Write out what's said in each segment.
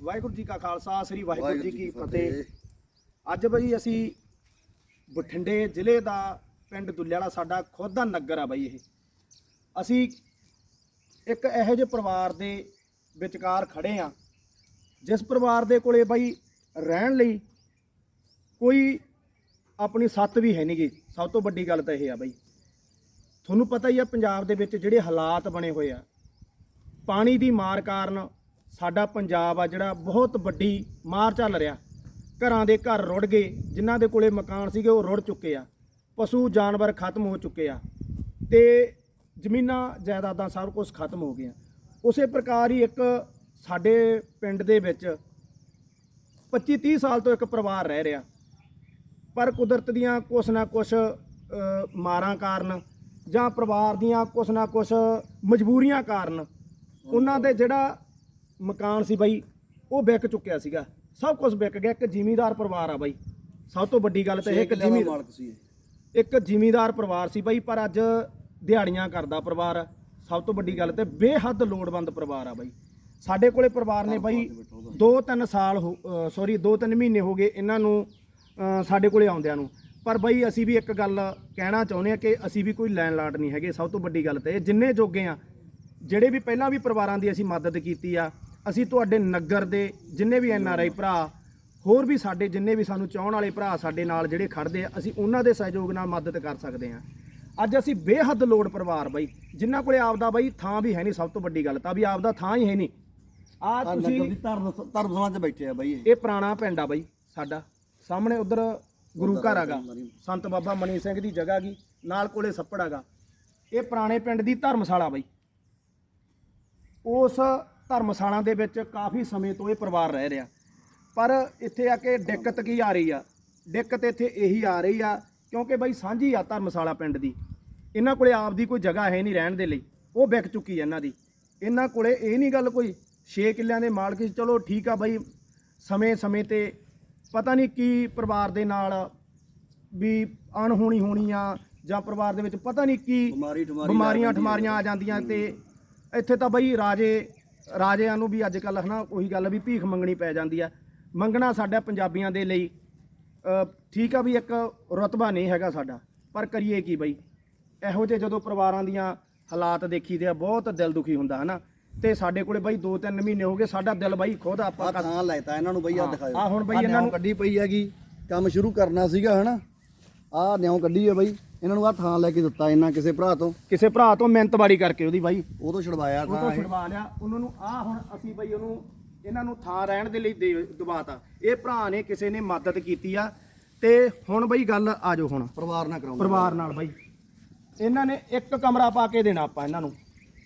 ਵਾਹਿਗੁਰੂ ਜੀ ਕਾ ਖਾਲਸਾ ਸ੍ਰੀ ਵਾਹਿਗੁਰੂ ਜੀ ਕੀ ਫਤਿਹ। ਅੱਜ ਬਈ ਅਸੀਂ ਬਠਿੰਡੇ ਜ਼ਿਲ੍ਹੇ ਦਾ ਪਿੰਡ ਦੁੱਲੇ ਵਾਲਾ ਸਾਡਾ ਖੁਦ ਦਾ ਨਗਰ ਆ ਬਈ ਇਹ। ਅਸੀਂ ਇੱਕ ਇਹੋ ਜਿਹੇ ਪਰਿਵਾਰ ਦੇ ਵਿਚਕਾਰ ਖੜੇ ਆ ਜਿਸ ਪਰਿਵਾਰ ਦੇ ਕੋਲੇ ਬਈ ਰਹਿਣ ਲਈ ਕੋਈ ਆਪਣੀ ਸੱਤ ਵੀ ਹੈ ਨਹੀਂਗੀ। ਸਭ ਤੋਂ ਵੱਡੀ ਗੱਲ ਤਾਂ ਇਹ ਆ ਬਈ। ਤੁਹਾਨੂੰ ਪਤਾ ਹੀ ਆ ਪੰਜਾਬ ਦੇ ਵਿੱਚ ਜਿਹੜੇ ਹਾਲਾਤ ਬਣੇ ਹੋਏ ਆ ਪਾਣੀ ਦੀ ਮਾਰ ਕਾਰਨ ਸਾਡਾ ਪੰਜਾਬ ਆ ਜਿਹੜਾ ਬਹੁਤ ਵੱਡੀ ਮਾਰ ਚੱਲ ਰਿਹਾ। ਘਰਾਂ ਦੇ ਘਰ ਰੁੜ ਗਏ, ਜਿਨ੍ਹਾਂ ਦੇ ਕੋਲੇ ਮਕਾਨ ਸੀਗੇ ਉਹ ਰੁੜ ਚੁੱਕੇ ਆ। ਪਸ਼ੂ, ਜਾਨਵਰ ਖਤਮ ਹੋ ਚੁੱਕੇ ਆ ਤੇ ਜ਼ਮੀਨਾਂ, ਜਾਇਦਾਦਾਂ ਸਭ ਕੁਝ ਖਤਮ ਹੋ ਗਿਆ ਉਸੇ ਪ੍ਰਕਾਰ ਹੀ ਇੱਕ ਸਾਡੇ ਪਿੰਡ ਦੇ ਵਿੱਚ 25 30 ਸਾਲ ਤੋਂ ਇੱਕ ਪਰਿਵਾਰ ਰਹਿ ਰਿਹਾ। ਪਰ ਕੁਦਰਤ ਦੀਆਂ ਕੁਛ ਨਾ ਕੁਛ ਮਾਰਾਂ ਕਾਰਨ ਜਾਂ ਪਰਿਵਾਰ ਦੀਆਂ ਕੁਛ ਨਾ ਕੁਛ ਮਜਬੂਰੀਆਂ ਕਾਰਨ, ਉਹਨਾਂ ਦੇ ਜਿਹੜਾ ਮਕਾਨ ਸੀ ਬਾਈ ਉਹ ਵਿਕ ਚੁੱਕਿਆ ਸੀਗਾ। ਸਭ ਕੁਝ ਵਿਕ ਗਿਆ ਇੱਕ ਜ਼ਿਮੀਂਦਾਰ ਪਰਿਵਾਰ ਆ ਬਾਈ। ਸਭ ਤੋਂ ਵੱਡੀ ਗੱਲ ਤਾਂ ਇਹ ਇੱਕ ਜ਼ਿਮੀ ਮਾਲਕ ਸੀ ਇੱਕ ਜ਼ਿਮੀਂਦਾਰ ਪਰਿਵਾਰ ਸੀ ਬਾਈ ਪਰ ਅੱਜ ਦਿਹਾੜੀਆਂ ਕਰਦਾ ਪਰਿਵਾਰ। ਸਭ ਤੋਂ ਵੱਡੀ ਗੱਲ ਤੇ ਬੇਹੱਦ ਲੋੜਵੰਦ ਪਰਿਵਾਰ ਆ ਬਾਈ। ਸਾਡੇ ਕੋਲੇ ਪਰਿਵਾਰ ਨੇ ਬਾਈ 2-3 ਸਾਲ ਸੌਰੀ 2-3 ਮਹੀਨੇ ਹੋ ਗਏ ਇਹਨਾਂ ਨੂੰ ਸਾਡੇ ਕੋਲੇ ਆਉਂਦਿਆਂ ਨੂੰ। ਪਰ ਬਾਈ ਅਸੀਂ ਵੀ ਇੱਕ ਗੱਲ ਕਹਿਣਾ ਚਾਹੁੰਦੇ ਆ ਕਿ ਅਸੀਂ ਵੀ ਕੋਈ ਲੈਣ ਲਾਟ ਨਹੀਂ ਹੈਗੇ। ਸਭ ਤੋਂ ਵੱਡੀ ਗੱਲ ਤੇ ਜਿੰਨੇ ਜੋਗੇ ਆ ਜਿਹੜੇ ਵੀ ਪਹਿਲਾਂ ਵੀ ਪਰਿਵਾਰਾਂ ਦੀ ਅਸੀਂ ਮਦਦ ਕੀਤੀ ਆ ਅਸੀਂ ਤੁਹਾਡੇ ਨਗਰ ਦੇ ਜਿੰਨੇ ਵੀ ਐਨ ਆਰ ਆਈ ਭਰਾ ਹੋਰ ਵੀ ਸਾਡੇ ਜਿੰਨੇ ਵੀ ਸਾਨੂੰ ਚਾਹਣ ਵਾਲੇ ਭਰਾ ਸਾਡੇ ਨਾਲ ਜਿਹੜੇ ਖੜਦੇ ਆ ਅਸੀਂ ਉਹਨਾਂ ਦੇ ਸਹਿਯੋਗ ਨਾਲ ਮਦਦ ਕਰ ਸਕਦੇ ਆ ਅੱਜ ਅਸੀਂ ਬੇਹੱਦ ਲੋੜ ਪਰਿਵਾਰ ਬਾਈ ਜਿਨ੍ਹਾਂ ਕੋਲੇ ਆਪਦਾ ਬਾਈ ਥਾਂ ਵੀ ਹੈ ਨਹੀਂ ਸਭ ਤੋਂ ਵੱਡੀ ਗੱਲ ਤਾਂ ਵੀ ਆਪਦਾ ਥਾਂ ਹੀ ਹੈ ਨਹੀਂ। ਆ ਤੁਸੀਂ ਧਰਮ ਧਰਮ ਸਮਾਜ 'ਚ ਬੈਠੇ ਆ ਬਾਈ ਇਹ। ਇਹ ਪੁਰਾਣਾ ਪਿੰਡ ਆ ਬਾਈ ਸਾਡਾ। ਸਾਹਮਣੇ ਉਧਰ ਗੁਰੂ ਘਰ ਹੈਗਾ। ਸੰਤ ਬਾਬਾ ਮਨੀ ਸਿੰਘ ਦੀ ਜਗ੍ਹਾ ਗੀ ਨਾਲ ਕੋਲੇ ਸੱਪੜ ਹੈਗਾ। ਇਹ ਪੁਰਾਣੇ ਪਿੰਡ ਦੀ ਧਰਮਸ਼ਾਲਾ ਬਾਈ। ਉਸ ਧਰਮਸ਼ਾਲਾ ਦੇ ਵਿੱਚ ਕਾਫੀ ਸਮੇਂ ਤੋਂ ਇਹ ਪਰਿਵਾਰ ਰਹਿ ਰਿਹਾ। ਪਰ ਇੱਥੇ ਆ ਕੇ ਦਿੱਕਤ ਕੀ ਆ ਰਹੀ ਆ? ਦਿੱਕਤ ਇੱਥੇ ਇਹੀ ਆ ਰਹੀ ਆ ਕਿਉਂਕਿ ਬਾਈ ਸਾਂਝੀ ਆ ਧਰਮਸ਼ਾਲਾ ਪਿੰਡ ਦੀ। ਇਹਨਾਂ ਕੋਲੇ ਆਪਦੀ ਕੋਈ ਜਗ੍ਹਾ ਹੈ ਨਹੀਂ ਰਹਿਣ ਦੇ ਲਈ। ਉਹ ਵਿਕ ਚੁੱਕੀ ਹੈ ਇਹਨਾਂ ਦੀ। ਇਹਨਾਂ ਕੋਲੇ ਇਹ ਨਹੀਂ ਗੱਲ ਕੋਈ 6 ਕਿੱਲਿਆਂ ਦੇ ਮਾਲਕ ਸੀ ਚਲੋ ਠੀਕ ਆ ਬਾਈ ਸਮੇਂ ਸਮੇਂ ਤੇ ਪਤਾ ਨਹੀਂ ਕੀ ਪਰਿਵਾਰ ਦੇ ਨਾਲ ਵੀ ਅਣਹੋਣੀ ਹੋਣੀ ਆ ਜਾਂ ਪਰਿਵਾਰ ਦੇ ਵਿੱਚ ਪਤਾ ਨਹੀਂ ਕੀ ਬਿਮਾਰੀਆਂ ਠਮਾਰੀਆਂ ਆ ਜਾਂਦੀਆਂ ਤੇ ਇੱਥੇ ਤਾਂ ਬਈ ਰਾਜੇ ਰਾਜਿਆਂ ਨੂੰ ਵੀ ਅੱਜ ਕੱਲ ਹਨਾ ਉਹੀ ਗੱਲ ਵੀ ਭੀਖ ਮੰਗਣੀ ਪੈ ਜਾਂਦੀ ਆ। ਮੰਗਣਾ ਸਾਡਾ ਪੰਜਾਬੀਆਂ ਦੇ ਲਈ ਠੀਕ ਆ ਵੀ ਇੱਕ ਰਤਬਾ ਨਹੀਂ ਹੈਗਾ ਸਾਡਾ ਪਰ ਕਰੀਏ ਕੀ ਬਈ? ਇਹੋ ਜਿਹੇ ਜਦੋਂ ਪਰਿਵਾਰਾਂ ਦੀਆਂ ਹਾਲਾਤ ਦੇਖੀਦੇ ਆ ਬਹੁਤ ਦਿਲ ਦੁਖੀ ਹੁੰਦਾ ਹਨਾ। ਤੇ ਸਾਡੇ ਕੋਲੇ ਬਈ 2-3 ਮਹੀਨੇ ਹੋ ਗਏ ਸਾਡਾ ਦਿਲ ਬਈ ਖੁਦ ਆਪਾਂ ਆ ਥਾਂ ਲੈਤਾ ਇਹਨਾਂ ਨੂੰ ਬਈ ਆ ਦਿਖਾਓ ਆਹ ਹੁਣ ਬਈ ਇਹਨਾਂ ਨੂੰ- ਕੱਢੀ ਪਈ ਹੈਗੀ ਕੰਮ ਸ਼ੁਰੂ ਕਰਨਾ ਸੀਗਾ ਹਨਾ। ਆ ਨਿਉ ਕੱਢੀ ਹੈ ਬਾਈ। ਇਹਨਾਂ ਨੂੰ ਆ ਥਾਂ ਲੈ ਕੇ ਦਿੱਤਾ ਇਹਨਾਂ ਕਿਸੇ ਭਰਾ ਤੋਂ। ਕਿਸੇ ਭਰਾ ਤੋਂ ਮਿਹਨਤਬਾੜੀ ਕਰਕੇ ਉਹਦੀ ਬਾਈ। ਉਹ ਤੋਂ ਛਡਵਾਇਆ ਉਹ ਤੋਂ ਥਾਂ ਇਹ। ਛੁਡਵਾ ਲਿਆ। ਉਹਨਾਂ ਨੂੰ ਆ ਹੁਣ ਅਸੀਂ ਬਈ ਉਹਨੂੰ ਇਹਨਾਂ ਨੂੰ ਥਾਂ ਰਹਿਣ ਦੇ ਲਈ ਦੇ ਦਬਾਤਾ ਇਹ ਭਰਾ ਨੇ ਕਿਸੇ ਨੇ ਮਦਦ ਕੀਤੀ ਆ। ਤੇ ਹੁਣ ਬਈ ਗੱਲ ਆ ਜਾਓ ਹੁਣ। ਪਰਿਵਾਰ ਨਾ ਕਰਾਉਂਦੇ ਪਰਿਵਾਰ ਨਾਲ ਬਈ। ਇਹਨਾਂ ਨੇ ਇੱਕ ਕਮਰਾ ਪਾ ਕੇ ਦੇਣਾ ਆਪਾਂ ਇਹਨਾਂ ਨੂੰ।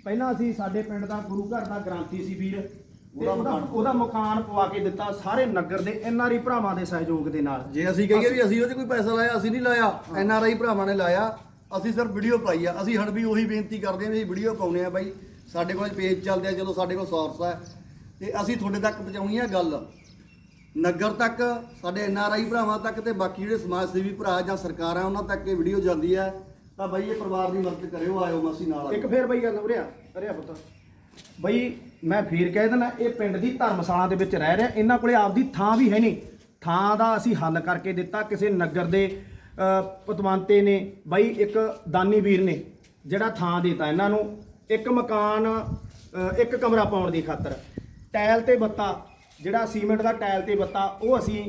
ਪਹਿਲਾਂ ਅਸੀਂ ਸਾਡੇ ਪਿੰਡ ਦਾ ਗੁਰੂ ਘਰ ਦਾ ਗ੍ਰਾਂਥੀ ਸੀ ਵੀਰ। ਤੇ ਉਹਦਾ ਉਹਦਾ ਮਕਾਨ ਪਵਾ ਕੇ ਦਿੱਤਾ ਸਾਰੇ ਨਗਰ ਦੇ ਐਨਆਰਈ ਭਰਾਵਾਂ ਦੇ ਸਹਿਯੋਗ ਦੇ ਨਾਲ। ਜੇ ਅਸੀਂ ਕਹੀਏ ਵੀ ਅਸੀਂ ਉਹਦੇ ਕੋਈ ਪੈਸਾ ਲਾਇਆ ਅਸੀਂ ਨਹੀਂ ਲਾਇਆ ਐਨ ਆਰ ਆਈ ਭਰਾਵਾਂ ਨੇ ਲਾਇਆ ਅਸੀਂ ਸਿਰਫ ਵੀਡੀਓ ਪਾਈ ਆ। ਅਸੀਂ ਹਣ ਵੀ ਉਹੀ ਬੇਨਤੀ ਕਰਦੇ ਹਾਂ ਵੀ ਵੀਡੀਓ ਪਾਉਨੇ ਆ ਬਾਈ। ਸਾਡੇ ਕੋਲ ਪੇਜ ਚੱਲਦੇ ਆ ਚਲੋ ਸਾਡੇ ਕੋਲ ਸੋਰਸ ਹੈ ਤੇ ਅਸੀਂ ਤੁਹਾਡੇ ਤੱਕ ਪਹੁੰਚਾਉਣੀ ਆ ਗੱਲ। ਨਗਰ ਤੱਕ ਸਾਡੇ ਐਨ ਆਰ ਆਈ ਭਰਾਵਾਂ ਤੱਕ ਤੇ ਬਾਕੀ ਜਿਹੜੇ ਸਮਾਜ ਸੇਵੀ ਭਰਾ ਜਾਂ ਸਰਕਾਰਾਂ ਉਹਨਾਂ ਤੱਕ ਇਹ ਵੀਡੀਓ ਜਾਂਦੀ ਹੈ ਤਾਂ ਬਾਈ ਇਹ ਪਰਿਵਾਰ ਦੀ ਮਦਦ ਕਰਿਓ ਆਇਓ ਮਾਸੀ ਨਾਲ। ਇੱਕ ਫੇਰ ਬਈ ਗੱਲ ਉਰਿਆ ਅਰਿਆ ਪੁੱਤ। ਬਈ ਮੈਂ ਫੇਰ ਕਹਿ ਦਿੰਦਾ ਇਹ ਪਿੰਡ ਦੀ ਧਰਮਸ਼ਾਲਾ ਦੇ ਵਿੱਚ ਰਹਿ ਰਿਹਾ ਇਹਨਾਂ ਕੋਲੇ ਆਪਦੀ ਥਾਂ ਵੀ ਹੈ ਨਹੀਂ। ਥਾਂ ਦਾ ਅਸੀਂ ਹੱਲ ਕਰਕੇ ਦਿੱਤਾ ਕਿਸੇ ਨਗਰ ਦੇ ਪਤਵੰਤੇ ਨੇ ਬਈ ਇੱਕ ਦਾਨੀ ਵੀਰ ਨੇ ਜਿਹੜਾ ਥਾਂ ਦਿੱਤਾ ਇਹਨਾਂ ਨੂੰ। ਇੱਕ ਮਕਾਨ ਇੱਕ ਕਮਰਾ ਪਾਉਣ ਦੀ ਖਾਤਰ। ਟਾਇਲ ਤੇ ਬੱਤਾ ਜਿਹੜਾ ਸੀਮੈਂਟ ਦਾ ਟਾਇਲ ਤੇ ਬੱਤਾ ਉਹ ਅਸੀਂ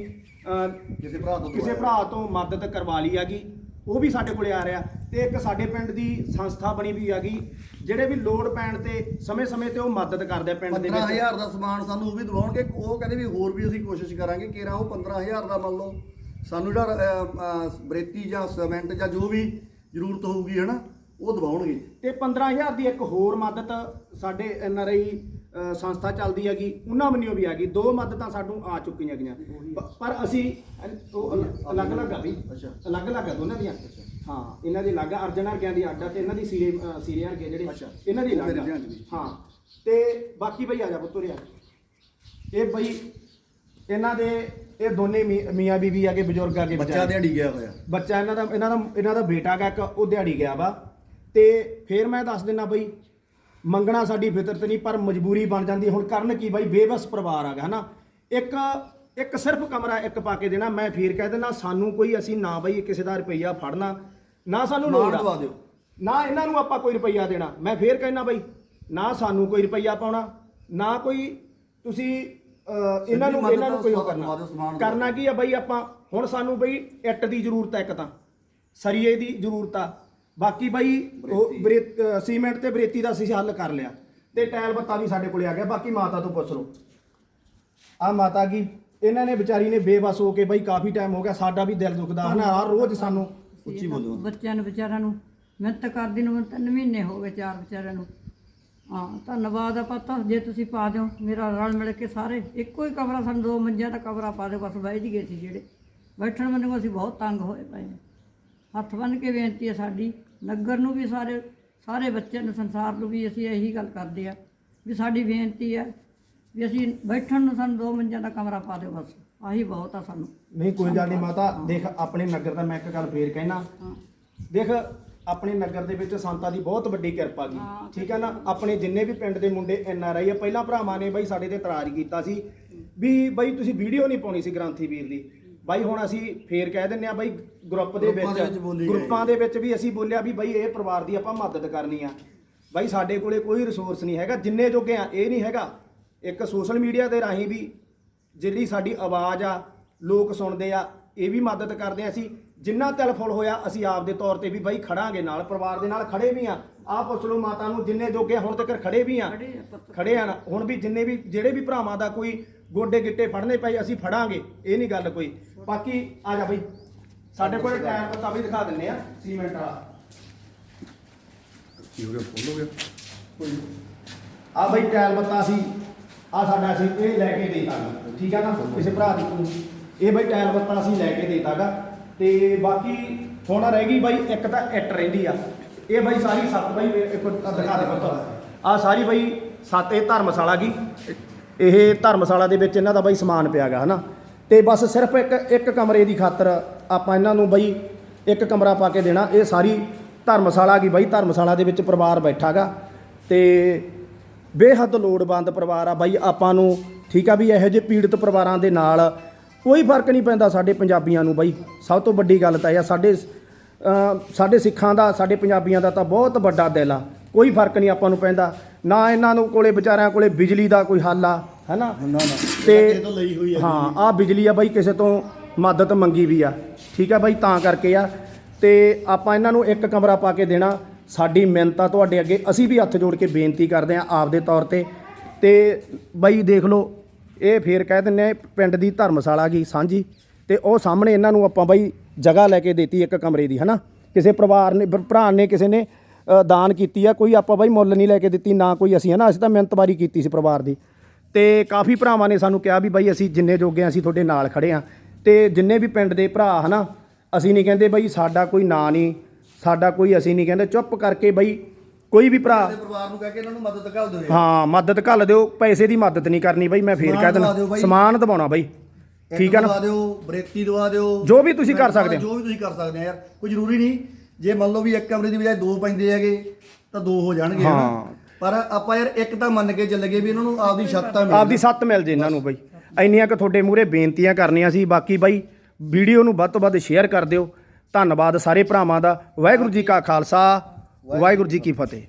ਕਿਸੇ ਭਰਾ ਤੋਂ ਕਿਸੇ ਭਰਾ ਤੋਂ ਮਦਦ ਕਰਵਾ ਲਈ ਹੈਗੀ। ਉਹ ਵੀ ਸਾਡੇ ਕੋਲੇ ਆ ਰਿਹਾ ਤੇ ਇੱਕ ਸਾਡੇ ਪਿੰਡ ਦੀ ਸੰਸਥਾ ਬਣੀ ਵੀ ਹੈਗੀ ਜਿਹੜੇ ਵੀ ਲੋੜ ਪੈਣ ਤੇ ਸਮੇਂ-ਸਮੇਂ ਤੇ ਉਹ ਮਦਦ ਕਰਦੇ ਆ ਪਿੰਡ ਦੇ ਵਿੱਚ। 15000 ਦਾ ਸਮਾਨ ਸਾਨੂੰ ਉਹ ਵੀ ਦਵਾਉਣਗੇ ਉਹ ਕਹਿੰਦੇ ਵੀ ਹੋਰ ਵੀ ਅਸੀਂ ਕੋਸ਼ਿਸ਼ ਕਰਾਂਗੇ ਕਿ ਉਹ 15000 ਦਾ ਮੰਨ ਲਓ ਸਾਨੂੰ ਜਿਹੜਾ ਬਰੇਤੀ ਜਾਂ ਸੀਮੈਂਟ ਜਾਂ ਜੋ ਵੀ ਜ਼ਰੂਰਤ ਹੋਊਗੀ ਹਨਾ ਉਹ ਦਵਾਉਣਗੇ। ਤੇ 15000 ਦੀ ਇੱਕ ਹੋਰ ਮਦਦ ਸਾਡੇ ਐਨ ਆਰ ਆਈ ਸੰਸਥਾ ਚੱਲਦੀ ਹੈਗੀ ਉਹਨਾਂ ਵੱਲੋਂ ਵੀ ਹੈਗੀ ਦੋ ਮਦਦਾਂ ਸਾਨੂੰ ਆ ਚੁੱਕੀਆਂ ਹੈਗੀਆਂ ਪ- ਪਰ ਅਸੀਂ ਉਹ ਅਲ- ਅਲੱਗ-ਅਲੱਗ ਆ ਵੀ ਅੱਛਾ। ਅਲੱਗ-ਅਲੱਗ ਆ ਦੋਨਾਂ ਦੀਆਂ ਹਾਂ ਇਹਨਾਂ ਦੀ ਅਲੱਗ ਆ, ਅਰਜਨ ਹਰਗਿਆਂ ਦੀ ਅੱਡ ਆ ਤੇ ਇਹਨਾਂ ਦੀ ਸੀਰੇ ਅ, ਸੀਰੇ ਹਰਗੇ ਜਿਹੜੇ ਅੱਛਾ। ਇਹਨਾਂ ਦੀ ਉਹ ਅਲੱਗ ਮੇਰੇ ਆ। ਧਿਆਨ 'ਚ ਨਹੀਂ। ਹਾਂ ਤੇ ਬਾਕੀ ਬਈ ਆ ਜਾ ਪੁੱਤੋ ਰਿਆ ਇਹ ਬਈ ਇਹਨਾਂ ਦੇ ਇਹ ਦੋਨੇ ਮੀ- ਮੀਆਂ ਬੀਬੀ ਆਗੇ ਬਜ਼ੁਰਗ ਆਗੇ ਬੱਚਾ। ਦਿਹਾੜੀ ਗਿਆ ਹੋਇਆ ਬੱਚਾ ਇਹਨਾਂ ਦਾ ਇਹਨਾਂ ਦਾ ਇਹਨਾਂ ਦਾ ਬੇਟਾ ਗਾ ਇੱਕ ਉਹ ਦਿਹਾੜੀ ਗਿਆ ਵਾ ਤੇ ਫਿਰ ਮੈਂ ਦੱਸ ਦਿੰਨਾ ਬਈ ਮੰਗਣਾ ਸਾਡੀ ਫਿਤਰਤ ਨਹੀਂ ਪਰ ਮਜਬੂਰੀ ਬਣ ਜਾਂਦੀ ਹੁਣ ਕਰਨ ਕੀ ਬਾਈ? ਬੇਬਸ ਪਰਿਵਾਰ ਆਗਾ ਹਨਾ? ਇੱਕ ਇੱਕ ਸਿਰਫ ਕਮਰਾ ਇੱਕ ਪਾ ਕੇ ਦੇਣਾ ਮੈਂ ਫੇਰ ਕਹਿ ਦਿੰਦਾ ਸਾਨੂੰ ਕੋਈ ਅਸੀਂ ਨਾ ਬਾਈ ਕਿਸੇ ਦਾ ਰੁਪਈਆ ਫੜਨਾ ਨਾ ਸਾਨੂੰ ਲੋੜ ਆ। ਦਵਾ ਦਿਓ। ਨਾ ਇਹਨਾਂ ਨੂੰ ਆਪਾਂ ਕੋਈ ਰੁਪਈਆ ਦੇਣਾ। ਮੈਂ ਫੇਰ ਕਹਿਣਾ ਬਾਈ ਨਾ ਸਾਨੂੰ ਕੋਈ ਰੁਪਈਆ ਪਾਉਣਾ ਨਾ ਕੋਈ ਤੁਸੀਂ ਅਹ, ਇਹਨਾਂ ਨੂੰ ਇਹਨਾਂ ਨੂੰ ਕੋਈ ਉਹ ਕਰਨਾ। ਕਰਨਾ ਕੀ ਆ ਬਾਈ ਆਪਾਂ? ਹੁਣ ਸਾਨੂੰ ਬਈ ਇੱਟ ਦੀ ਜ਼ਰੂਰਤ ਹੈ ਇੱਕ ਤਾਂ। ਸਰੀਏ ਦੀ ਜ਼ਰੂਰਤ ਆ। ਬਾਕੀ ਬਾਈ ਉਹ ਬਰੇ- ਅਹ, ਸੀਮੈਂਟ ਤੇ ਬਰੇਤੀ ਦਾ ਅਸੀਂ ਹੱਲ ਕਰ ਲਿਆ ਤੇ ਟਾਇਲ ਬੱਤਾ ਵੀ ਸਾਡੇ ਕੋਲੇ ਆ ਗਿਆ ਬਾਕੀ ਮਾਤਾ ਤੋਂ ਪੁੱਛ ਲਓ। ਆ ਮਾਤਾ ਕੀ ਇਹਨਾਂ ਨੇ ਵਿਚਾਰੀ ਨੇ ਬੇਬਸ ਹੋ ਕੇ ਬਾਈ ਕਾਫੀ ਟਾਈਮ ਹੋ ਗਿਆ ਸਾਡਾ ਵੀ ਦਿਲ ਦੁਖਦਾ ਹਨਾ ਹਰ ਰੋਜ਼ ਸਾਨੂੰ ਉੱਚੀ ਬੋਲੋ। ਬੱਚਿਆਂ ਨੂੰ ਵਿਚਾਰਿਆਂ ਨੂੰ ਮਿਹਨਤ ਕਰਦੀ ਨੂੰ ਮੈਨੂੰ ਤਿੰਨ ਮਹੀਨੇ ਹੋ ਗਏ ਚਾਰ ਵਿਚਾਰਿਆਂ ਨੂੰ। ਹਾਂ ਧੰਨਵਾਦ ਆ ਪਤਾ ਜੇ ਤੁਸੀਂ ਪਾ ਦਿਓ ਮੇਰਾ ਰਲ ਮਿਲ ਕੇ ਸਾਰੇ ਇੱਕੋ ਹੀ ਕਮਰਾ ਸਾਨੂੰ ਦੋ ਮੰਜਿਆਂ ਦਾ ਕਮਰਾ ਪਾ ਦਿਓ ਬਸ ਬਹਿ ਗਏ ਸੀ ਜਿਹੜੇ। ਬੈਠਣ ਮੈਨੂੰ ਅਸੀਂ ਬਹੁਤ ਤੰਗ ਹੋਏ ਪਏ ਹੱਥ ਬੰਨ੍ਹ ਕੇ ਬੇਨਤੀ ਹੈ ਸਾਡੀ ਨਗਰ ਨੂੰ ਵੀ ਸਾਰੇ ਸਾਰੇ ਬੱਚਿਆਂ ਨੂੰ ਸੰਸਾਰ ਨੂੰ ਵੀ ਅਸੀਂ ਇਹੀ ਗੱਲ ਕਰਦੇ ਆ ਵੀ ਸਾਡੀ ਬੇਨਤੀ ਹੈ ਵੀ ਅਸੀਂ ਬੈਠਣ ਨੂੰ ਸਾਨੂੰ ਦੋ ਮੰਜਿਆਂ ਦਾ ਕਮਰਾ ਪਾ ਦਿਓ ਬਸ ਆਹੀ ਬਹੁਤ ਆ ਸਾਨੂੰ। ਨਹੀਂ ਕੋਈ ਗੱਲ ਨਹੀਂ ਮਾਤਾ ਦੇਖ ਆਪਣੇ ਨਗਰ ਦਾ ਮੈਂ ਇੱਕ ਗੱਲ ਫੇਰ ਕਹਿਣਾ। ਦੇਖ ਆਪਣੇ ਨਗਰ ਦੇ ਵਿੱਚ ਸੰਤਾਂ ਦੀ ਬਹੁਤ ਵੱਡੀ ਕਿਰਪਾ ਗਈ ਠੀਕ ਹੈ ਨਾ? ਆਪਣੇ ਜਿੰਨੇ ਵੀ ਪਿੰਡ ਦੇ ਮੁੰਡੇ ਐਨ ਆਰ ਆਈ ਆ ਪਹਿਲਾਂ ਭਰਾਵਾਂ ਨੇ ਬਾਈ ਸਾਡੇ ਤੇ ਇਤਰਾਜ਼ ਕੀਤਾ ਸੀ ਵੀ ਬਾਈ ਤੁਸੀਂ ਵੀਡੀਓ ਨਹੀਂ ਪਾਉਣੀ ਸੀ ਗ੍ਰੰਥੀ ਵੀਰ ਦੀ। ਬਾਈ ਹੁਣ ਅਸੀਂ ਫੇਰ ਕਹਿ ਦਿੰਨੇ ਆ ਬਾਈ ਗਰੁੱਪ ਦੇ ਗਰੁੱਪਾਂ ਦੇ ਵਿੱਚ ਵਿੱਚ ਬੋਲੀ ਗਰੁੱਪਾਂ ਦੇ ਵਿੱਚ ਵੀ ਅਸੀਂ ਬੋਲਿਆ ਵੀ ਬਾਈ ਇਹ ਪਰਿਵਾਰ ਦੀ ਆਪਾਂ ਮਦਦ ਕਰਨੀ ਆ। ਬਾਈ ਸਾਡੇ ਕੋਲੇ ਕੋਈ ਰਿਸੋਰਸ ਨਹੀਂ ਹੈਗਾ ਜਿੰਨੇ ਜੋਗੇ ਆ ਇਹ ਨਹੀਂ ਹੈਗਾ। ਇੱਕ ਸੋਸ਼ਲ ਮੀਡੀਆ ਦੇ ਰਾਹੀਂ ਵੀ ਜਿਹੜੀ ਸਾਡੀ ਆਵਾਜ਼ ਆ ਲੋਕ ਸੁਣਦੇ ਆ ਇਹ ਵੀ ਮਦਦ ਕਰਦੇ ਆ ਅਸੀਂ। ਜਿੰਨਾ ਤਿਲਫੁਲ ਹੋਇਆ ਅਸੀਂ ਆਪ ਦੇ ਤੌਰ ਤੇ ਵੀ ਬਾਈ ਖੜਾਂਗੇ ਨਾਲ ਪਰਿਵਾਰ ਦੇ ਨਾਲ ਖੜੇ ਵੀ ਆ। ਆਹ ਪੁੱਛ ਲਓ ਮਾਤਾ ਨੂੰ ਜਿੰਨੇ ਜੋਗੇ ਹੁਣ ਤੱਕ ਖੜੇ ਵੀ ਆ। ਖੜੇ ਆ ਪੁੱਤ। ਖੜੇ ਆ ਨਾ ਹੁਣ ਵੀ ਜਿੰਨੇ ਵੀ ਜਿਹੜੇ ਵੀ ਭਰਾਵਾਂ ਦਾ ਕੋਈ ਗੋਡੇ ਗਿੱਟੇ ਫੜਨੇ ਪਏ ਅਸੀਂ ਫੜਾਂਗੇ ਇਹ ਨਹੀਂ ਗੱਲ ਕੋਈ। ਬਾਕੀ ਆ ਜਾ ਬਈ। ਸਾਡੇ ਕੋਲ ਟਾਇਰ ਪੱਤਾ ਵੀ ਦਿਖਾ ਦਿੰਨੇ ਆ ਸੀਮੈਂਟ ਵਾਲਾ। ਕੀ ਹੋ ਗਿਆ? ਫੁੱਲ ਹੋ ਗਿਆ? ਆ ਬਈ ਟਾਇਲ ਬੱਤਾ ਸੀ। ਆ ਸਾਡਾ ਸੀ ਇਹ ਲੈ ਕੇ ਦੇਤਾਗਾ ਠੀਕ ਆ ਨਾ? ਕਿਸੇ ਭਰਾ ਦੀ ਨੂੰ ਇਹ ਬਈ ਟਾਇਲ ਬੱਤਾ ਅਸੀਂ ਲੈ ਕੇ ਦੇਤਾਗਾ ਤੇ ਬਾਕੀ ਹੁਣ ਰਹਿ ਗਈ ਬਾਈ ਇੱਕ ਤਾਂ ਇੱਟ ਰਹਿੰਦੀ ਆ। ਇਹ ਬਾਈ ਸਾਰੀ ਸੱਤ ਬਾਈ ਇੱਕ ਦਿਖਾ ਦੇ ਪੁੱਤ। ਆ ਸਾਰੀ ਬਾਈ ਸੱਤ ਇਹ ਧਰਮਸ਼ਾਲਾ ਗਈ ਇਹ ਧਰਮਸ਼ਾਲਾ ਦੇ ਵਿੱਚ ਇਹਨਾਂ ਦਾ ਬਾਈ ਸਮਾਨ ਪਿਆਗਾ ਹਨਾ? ਤੇ ਬਸ ਸਿਰਫ ਇੱਕ ਇੱਕ ਕਮਰੇ ਦੀ ਖਾਤਰ ਆਪਾਂ ਇਹਨਾਂ ਨੂੰ ਬਈ ਇੱਕ ਕਮਰਾ ਪਾ ਕੇ ਦੇਣਾ। ਇਹ ਸਾਰੀ ਧਰਮਸ਼ਾਲਾ ਕੀ ਬਈ, ਧਰਮਸ਼ਾਲਾ ਦੇ ਵਿੱਚ ਪਰਿਵਾਰ ਬੈਠਾਗਾ। ਤੇ ਬੇਹੱਦ ਲੋੜਵੰਦ ਪਰਿਵਾਰ ਆ ਬਾਈ, ਆਪਾਂ ਨੂੰ ਠੀਕ ਆ ਵੀ ਇਹੋ ਜਿਹੇ ਪੀੜਤ ਪਰਿਵਾਰਾਂ ਦੇ ਨਾਲ ਕੋਈ ਫ਼ਰਕ ਨਹੀਂ ਪੈਂਦਾ ਸਾਡੇ ਪੰਜਾਬੀਆਂ ਨੂੰ ਬਈ। ਸਭ ਤੋਂ ਵੱਡੀ ਗੱਲ ਤਾਂ ਇਹ ਆ, ਸਾਡੇ ਸਾਡੇ ਸਿੱਖਾਂ ਦਾ, ਸਾਡੇ ਪੰਜਾਬੀਆਂ ਦਾ ਤਾਂ ਬਹੁਤ ਵੱਡਾ ਦਿਲ ਆ। ਕੋਈ ਫ਼ਰਕ ਨਹੀਂ ਆਪਾਂ ਨੂੰ ਪੈਂਦਾ। ਨਾ ਇਹਨਾਂ ਨੂੰ ਕੋਲੇ ਵਿਚਾਰਿਆਂ ਕੋਲੇ ਬਿਜਲੀ ਦਾ ਕੋਈ ਹੱਲ ਆ ਹੈਨਾ? ਨਾ ਨਾ ਤੇ ਲਈ ਹੋਈ ਹੈ ਹਾਂ ਆ ਬਿਜਲੀ ਆ ਬਾਈ ਕਿਸੇ ਤੋਂ ਮਦਦ ਮੰਗੀ ਵੀ ਆ। ਠੀਕ ਆ ਬਾਈ ਤਾਂ ਕਰਕੇ ਆ। ਤੇ ਆਪਾਂ ਇਹਨਾਂ ਨੂੰ ਇੱਕ ਕਮਰਾ ਪਾ ਕੇ ਦੇਣਾ। ਸਾਡੀ ਮਿਹਨਤ ਆ ਤੁਹਾਡੇ ਅੱਗੇ। ਅਸੀਂ ਵੀ ਹੱਥ ਜੋੜ ਕੇ ਬੇਨਤੀ ਕਰਦੇ ਆ ਆਪਦੇ ਤੌਰ ਤੇ। ਤੇ ਬਾਈ ਦੇਖ ਲਓ ਇਹ ਫੇਰ ਕਹਿ ਦਿੰਨੇ ਪਿੰਡ ਦੀ ਧਰਮਸ਼ਾਲਾ ਗਈ ਸਾਂਝੀ। ਤੇ ਉਹ ਸਾਹਮਣੇ ਇਹਨਾਂ ਨੂੰ ਆਪਾਂ ਬਾਈ ਜਗ੍ਹਾ ਲੈ ਕੇ ਦਿੱਤੀ ਇੱਕ ਕਮਰੇ ਦੀ ਹਨਾ? ਕਿਸੇ ਪਰਿਵਾਰ ਨੇ ਭਰਾ ਨੇ ਕਿਸੇ ਨੇ ਦਾਨ ਕੀਤੀ ਆ। ਕੋਈ ਆਪਾਂ ਬਾਈ ਮੁੱਲ ਨਹੀਂ ਲੈ ਕੇ ਦਿੱਤੀ ਨਾ ਕੋਈ ਅਸੀਂ ਹਨਾ? ਅਸੀਂ ਤਾਂ ਮਿਹਨਤਬਾਰੀ ਕੀਤੀ ਸੀ ਪਰਿਵਾਰ ਦੀ। ਤੇ ਕਾਫੀ ਭਰਾਵਾਂ ਨੇ ਸਾਨੂੰ ਕਿਹਾ ਵੀ ਬਾਈ ਅਸੀਂ ਜਿੰਨੇ ਜੋਗੇ ਹਾਂ ਅਸੀਂ ਤੁਹਾਡੇ ਨਾਲ ਖੜੇ ਆ ਤੇ ਜਿੰਨੇ ਵੀ ਪਿੰਡ ਦੇ ਭਰਾ ਹਨਾ ਅਸੀਂ ਨਹੀਂ ਕਹਿੰਦੇ ਬਾਈ ਸਾਡਾ ਕੋਈ ਨਾਂ ਨਹੀਂ ਸਾਡਾ ਕੋਈ ਅਸੀਂ ਨਹੀਂ ਕਹਿੰਦੇ ਚੁੱਪ ਕਰਕੇ ਬਾਈ ਕੋਈ ਵੀ ਭਰਾ ਸਾਡੇ ਪਰਿਵਾਰ ਨੂੰ ਕਹਿ ਕੇ ਇਹਨਾਂ ਨੂੰ ਮਦਦ ਕਰ ਦਿਓ ਹਾਂ ਮਦਦ ਘੱਲ ਦਿਓ ਪੈਸੇ ਦੀ ਮਦਦ ਨਹੀਂ ਕਰਨੀ ਬਾਈ ਮੈਂ ਫੇਰ ਸਮਾਨ ਕਹਿ ਦੇਣਾ ਬਾਈ। ਸਮਾਨ ਦਵਾਉਣਾ ਬਾਈ ਠੀਕ ਆ ਨਾ ਦਵਾ ਦਿਓ ਬਰੇਤੀ ਦਵਾ ਦਿਓ ਜੋ ਵੀ ਤੁਸੀਂ ਕਰ ਸਕਦੇ ਹੋ। ਜੋ ਵੀ ਤੁਸੀਂ ਕਰ ਸਕਦੇ ਆ ਯਾਰ ਕੋਈ ਜ਼ਰੂਰੀ ਨਹੀਂ ਜੇ ਮੰਨ ਲਓ ਵੀ ਇੱਕ ਕਮਰੇ ਦੀ ਬਜਾਏ ਦੋ ਪੈਂਦੇ ਹੈਗੇ ਤਾਂ ਦੋ ਹੋ ਜਾਣਗੇ ਹਨਾ। ਹਾਂ। ਪਰ ਆਪਾਂ ਯਾਰ ਇੱਕ ਤਾਂ ਮੰਨ ਕੇ ਚੱਲ ਗਏ ਵੀ ਇਹਨਾਂ ਨੂੰ ਆਪਦੀ ਛੱਤ ਤਾਂ ਮਿਲ ਆਪਦੀ ਸੱਤ ਮਿਲ ਜੇ ਇਹਨਾਂ ਨੂੰ ਬਾਈ। ਇੰਨੀਆਂ ਕਿ ਤੁਹਾਡੇ ਮੂਹਰੇ ਬੇਨਤੀਆਂ ਕਰਨੀਆਂ ਸੀ। ਬਾਕੀ ਬਾਈ ਵੀਡੀਓ ਨੂੰ ਵੱਧ ਤੋਂ ਵੱਧ ਸ਼ੇਅਰ ਕਰ ਦਿਓ। ਧੰਨਵਾਦ ਸਾਰੇ ਭਰਾਵਾਂ ਦਾ। ਵਾਹਿਗੁਰੂ ਜੀ ਕਾ ਖਾਲਸਾ। ਵਾਹਿਗੁਰੂ ਜੀ ਕੀ ਫਤਿਹ।